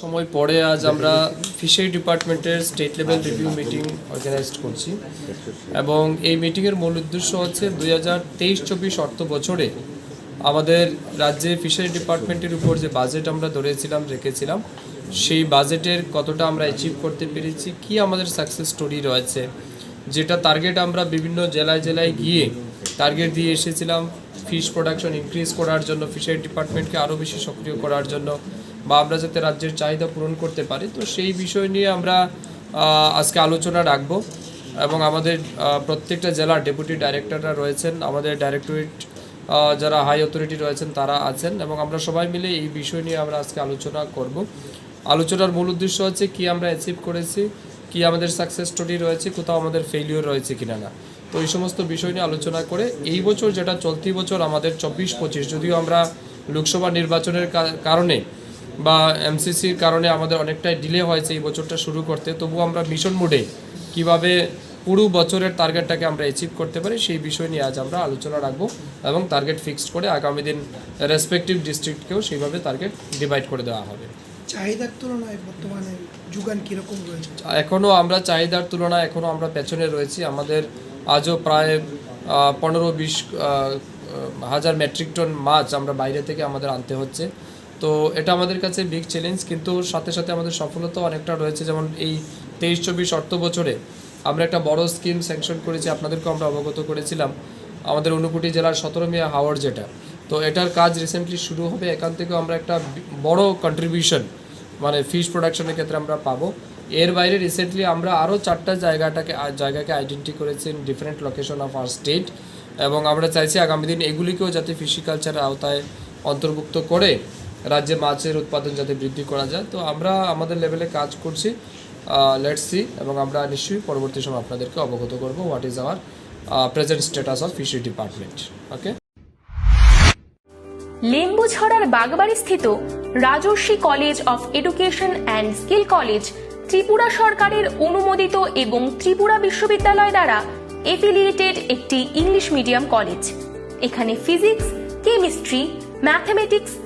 সময় পরে আজ আমরা ফিশারি ডিপার্টমেন্টের state level review meeting organise করছি। এবং এই মিটিংয়ের মূল উদ্দেশ্য হচ্ছে দুই হাজার তেইশ চব্বিশ অর্থ বছরে আমাদের রাজ্যে ফিশারি ডিপার্টমেন্টের উপর যে বাজেট আমরা ধরেছিলাম, রেখেছিলাম, সেই বাজেটের কতটা আমরা অ্যাচিভ করতে পেরেছি, কি আমাদের সাকসেস স্টোরি রয়েছে, যেটা টার্গেট আমরা বিভিন্ন জেলায় জেলায় গিয়ে টার্গেট দিয়ে এসেছিলাম ফিশ প্রোডাকশন ইনক্রিজ করার জন্য ফিশারি ডিপার্টমেন্টকে আরও বেশি সক্রিয় করার জন্য বা আমরা যাতে রাজ্যের চাহিদা পূরণ করতে পারি, তো সেই বিষয় নিয়ে আমরা আজকে আলোচনা রাখব। এবং আমাদের প্রত্যেকটা জেলার ডেপুটি ডাইরেক্টররা রয়েছেন, আমাদের ডাইরেক্টরেট যারা হাই অথরিটি রয়েছেন, তারা আছেন। এবং আমরা সবাই মিলে এই বিষয় নিয়ে আমরা আজকে আলোচনা করব। আলোচনার মূল উদ্দেশ্য হচ্ছে কি আমরা অ্যাচিভ করেছি, কি আমাদের সাকসেস স্টোরি রয়েছে, কোথাও আমাদের ফেলিওর রয়েছে কিনা না। তো এই সমস্ত বিষয় নিয়ে আলোচনা করে এই বছর যেটা চলতি বছর আমাদের চব্বিশ পঁচিশ, যদিও আমরা লোকসভা নির্বাচনের কারণে বা এমসিসির কারণে আমাদের অনেকটাই ডিলে হয়েছে এই বছরটা শুরু করতে। তবু আমরা মিশন মোডে কীভাবে পুরো বছরের টার্গেটটাকে আমরা অ্যাচিভ করতে পারি সেই বিষয় নিয়ে আজ আমরা আলোচনা রাখব এবং টার্গেট ফিক্সড করে আগামী দিন রেসপেক্টিভ ডিস্ট্রিক্টকেও সেইভাবে টার্গেট ডিভাইড করে দেওয়া হবে। চাহিদার তুলনায় বর্তমানে যোগান কীরকম রয়েছে? এখনও আমরা চাহিদার তুলনায় এখনও আমরা পেছনে রয়েছি। আমাদের আজও প্রায় পনেরো বিশ হাজার মেট্রিক টন মাছ আমরা বাইরে থেকে আমাদের আনতে হচ্ছে। তো এটা আমাদের কাছে বিগ চ্যালেঞ্জ কিন্তু সাথে সাথে আমাদের সফলতা অনেকটা রয়েছে। যেমন এই তেইশ চব্বিশ অর্থ বছরে আমরা একটা বড় স্কিম স্যাংশন করেছি, আপনাদেরকেও আমরা অবগত করেছিলাম। আমাদের ঊনকোটি জেলার সতেরো মিয়া হাওয়ার যেটা। তো এটার কাজ রিসেন্টলি শুরু হবে, এখান থেকেও আমরা একটা বড় কন্ট্রিবিউশন মানে ফিশ প্রোডাকশনের ক্ষেত্রে আমরা পাবো। এর বাইরে রিসেন্টলি আমরা আরও চারটা জায়গাটাকে, জায়গাকে আইডেন্টি করেছি in different location of our state এবং আমরা চাইছি আগামী দিন এগুলিকেও যাতে ফিশিকালচারের আওতায় অন্তর্ভুক্ত করে রাজ্যে মাছের উৎপাদন যাতে বৃদ্ধি করা যায়। তো আমরা আমাদের লেভেলে কাজ করছি। লেটস এবং আমরা নিশ্চয়ই পরবর্তী সময় আপনাদেরকে অবগত করব what is our present status of fishery department okay লেম্বুছড়ার Bagbari স্থিত Rajarshi college of education and skill college Tripura সরকারের অনুমোদিত এবং ত্রিপুরা বিশ্ববিদ্যালয় দ্বারা এফিলিয়েটেড একটি ইংলিশ মিডিয়াম কলেজ এখানে physics chemistry mathematics